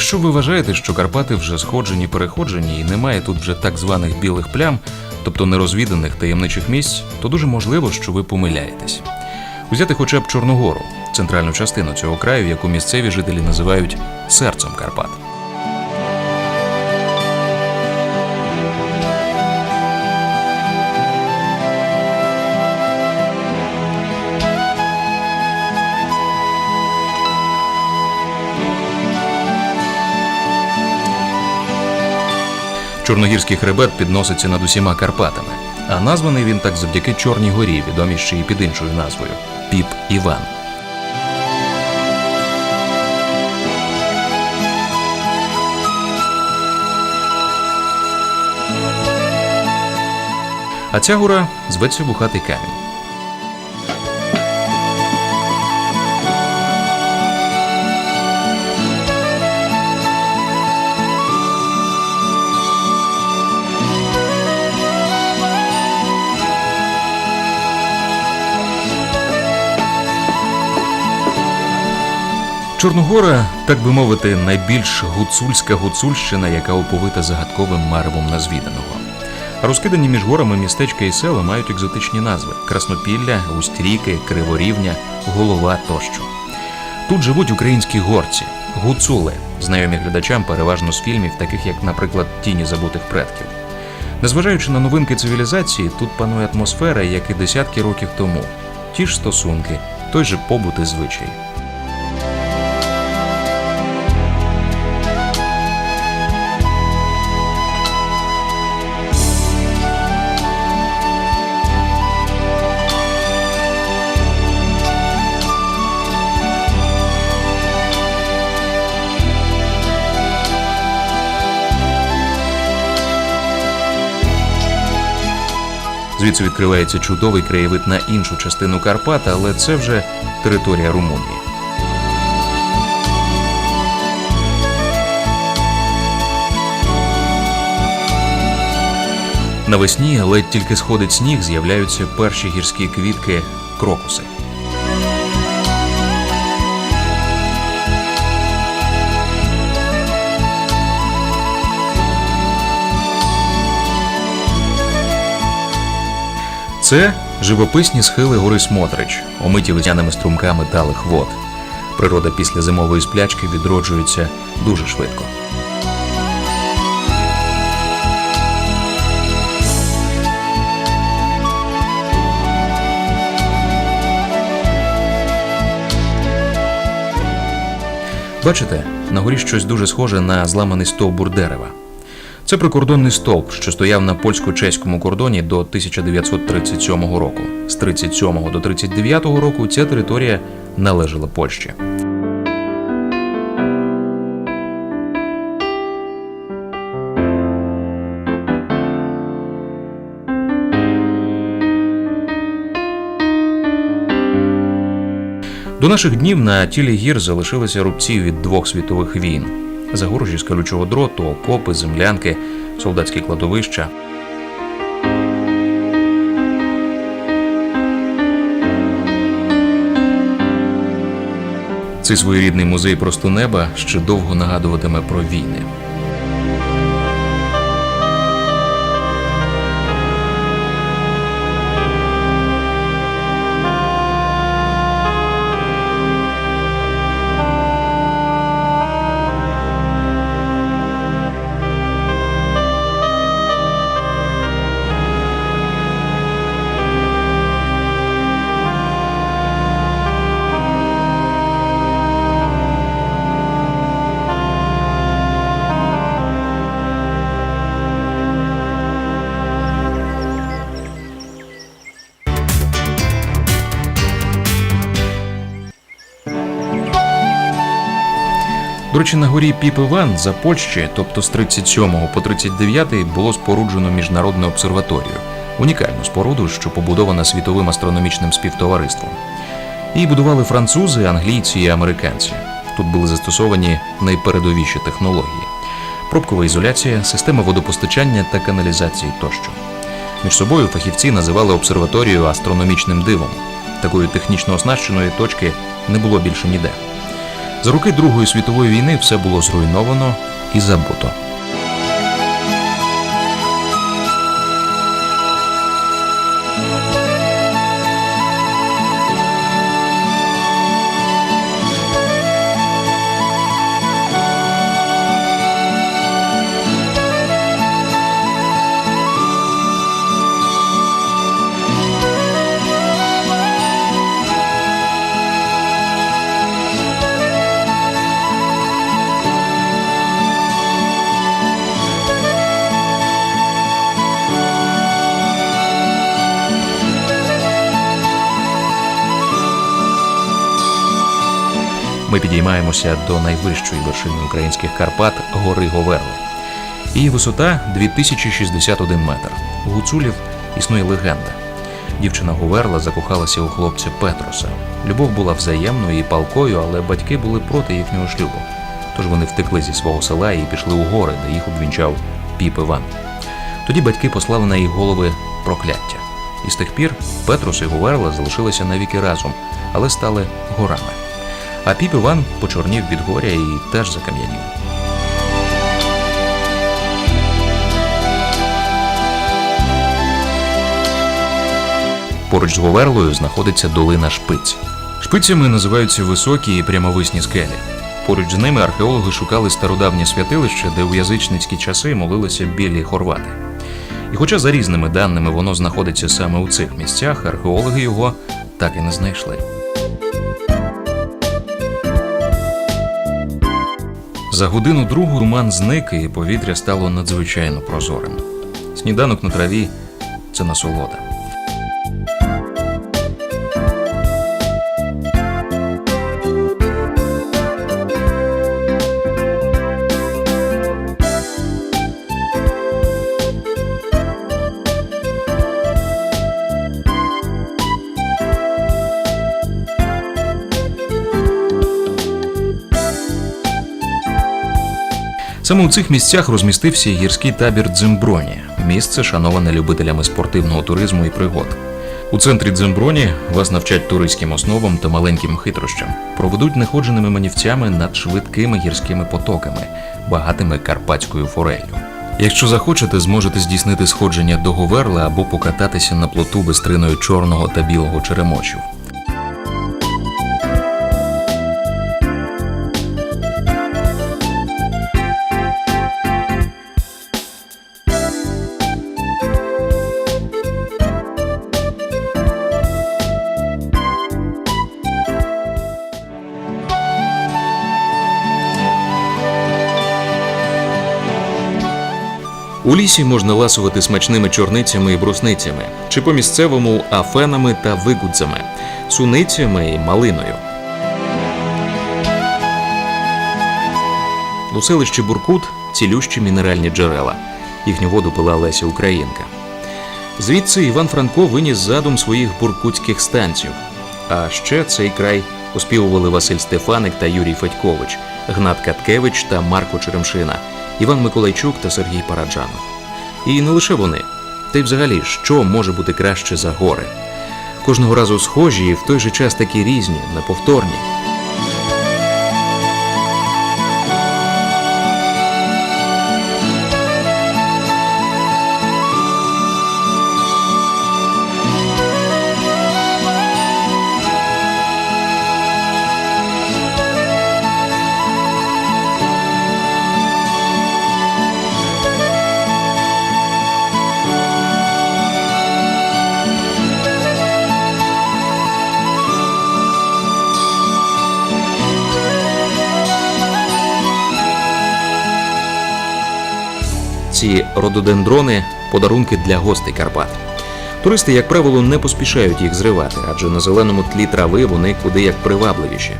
Якщо ви вважаєте, що Карпати вже сходжені, переходжені і немає тут вже так званих білих плям, тобто нерозвіданих таємничих місць, то дуже можливо, що ви помиляєтесь. Взяти хоча б Чорногору, центральну частину цього краю, яку місцеві жителі називають серцем Карпат. Чорногірський хребет підноситься над усіма Карпатами, а названий він так завдяки Чорній горі, відомій ще й під іншою назвою Піп Іван. А ця гора зветься Вухатий камінь. Чорногора, так би мовити, найбільш гуцульська гуцульщина, яка оповита загадковим маревом незвіданого. Розкидані між горами містечка і села мають екзотичні назви: Краснопілля, Устріки, Криворівня, Голова тощо. Тут живуть українські горці, гуцули, знайомі глядачам переважно з фільмів, таких як, наприклад, Тіні забутих предків. Незважаючи на новинки цивілізації, тут панує атмосфера, як і десятки років тому. Ті ж стосунки, той же побут і звичай. Звідси відкривається чудовий краєвид на іншу частину Карпат, але це вже територія Румунії. Навесні ледь тільки сходить сніг, з'являються перші гірські квітки крокуси. Це живописні схили гори Смотрич, омиті весняними струмками талих вод. Природа після зимової сплячки відроджується дуже швидко. Бачите, на горі щось дуже схоже на зламаний стовбур дерева. Це прикордонний стовп, що стояв на польсько-чеському кордоні до 1937 року. З 37 до 39 року ця територія належала Польщі. До наших днів на тілі гір залишилися рубці від двох світових війн: загорожі з колючого дроту, окопи, землянки, солдатські кладовища. Цей своєрідний музей просто неба ще довго нагадуватиме про війни. Речі, на горі Піп-Іван за Польщі, тобто з 37 по 39 було споруджено міжнародну обсерваторію, унікальну споруду, що побудована світовим астрономічним співтовариством. Її будували французи, англійці і американці. Тут були застосовані найпередовіші технології: пробкова ізоляція, система водопостачання та каналізації тощо. Між собою фахівці називали обсерваторію астрономічним дивом. Такої технічно оснащеної точки не було більше ніде. За роки Другої світової війни все було зруйновано і забуто. Ми підіймаємося до найвищої вершини українських Карпат гори Говерли. Її висота 2061 метр. У гуцулів існує легенда. Дівчина Говерла закохалася у хлопця Петроса. Любов була взаємною і палкою, але батьки були проти їхнього шлюбу. Тож вони втекли зі свого села і пішли у гори, де їх обвінчав піп Іван. Тоді батьки послали на їх голови прокляття. І з тих пір Петрос і Говерла залишилися навіки разом, але стали горами. А піп Іван почорнів від горя і теж закам'янів. Поруч з Говерлою знаходиться долина Шпиць. Шпицями називаються високі і прямовисні скелі. Поруч з ними археологи шукали стародавнє святилище, де у язичницькі часи молилися білі хорвати. І хоча за різними даними воно знаходиться саме у цих місцях, археологи його так і не знайшли. За годину другу туман зник і повітря стало надзвичайно прозорим. Сніданок на траві це насолода. Саме у цих місцях розмістився гірський табір Дзимброні, місце, шановане любителями спортивного туризму і пригод. У центрі Дзимброні вас навчать туристським основам та маленьким хитрощам, проведуть неходженими манівцями над швидкими гірськими потоками, багатими карпатською фореллю. Якщо захочете, зможете здійснити сходження до Говерла або покататися на плоту бистриною чорного та білого черемочів. У лісі можна ласувати смачними чорницями і брусницями, чи по місцевому афенами та вигудзами, суницями і малиною. У селищі Буркут цілющі мінеральні джерела. Їхню воду пила Леся Українка. Звідси Іван Франко виніс задум своїх буркутських станців. А ще цей край оспівували Василь Стефаник та Юрій Федькович, Гнат Каткевич та Марко Черемшина, Іван Миколайчук та Сергій Параджанов. І не лише вони. Та й взагалі, що може бути краще за гори? Кожного разу схожі і в той же час такі різні, неповторні. Ці рододендрони подарунки для гостей Карпат. Туристи, як правило, не поспішають їх зривати, адже на зеленому тлі трави вони куди як привабливіші.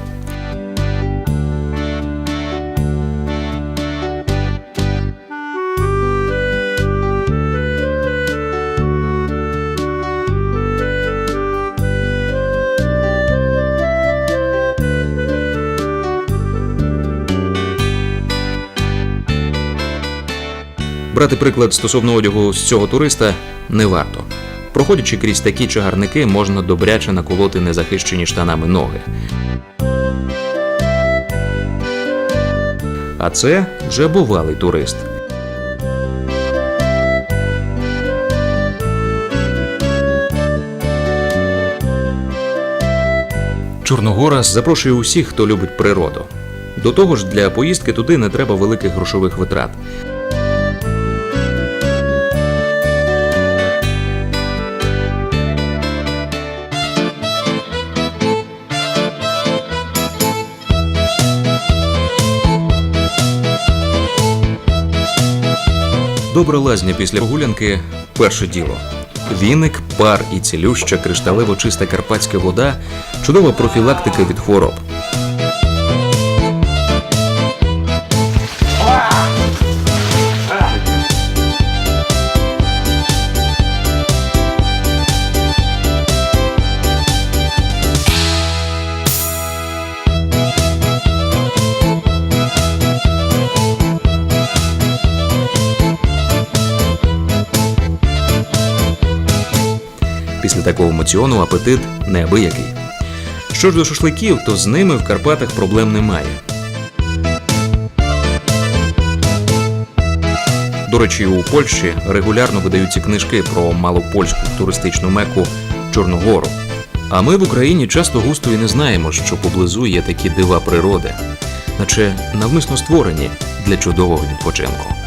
Брати приклад стосовно одягу з цього туриста не варто. Проходячи крізь такі чагарники, можна добряче наколоти незахищені штанами ноги. А це вже бувалий турист. Чорногора запрошує усіх, хто любить природу. До того ж, для поїздки туди не треба великих грошових витрат. Добра лазня після прогулянки перше діло. Віник, пар і цілюща кришталево чиста карпатська вода чудова профілактика від хвороб. Після такого моціону апетит неабиякий. Що ж до шашликів, то з ними в Карпатах проблем немає. До речі, у Польщі регулярно видаються книжки про малопольську туристичну меку Чорногору. А ми в Україні часто густо і не знаємо, що поблизу є такі дива природи, наче навмисно створені для чудового відпочинку.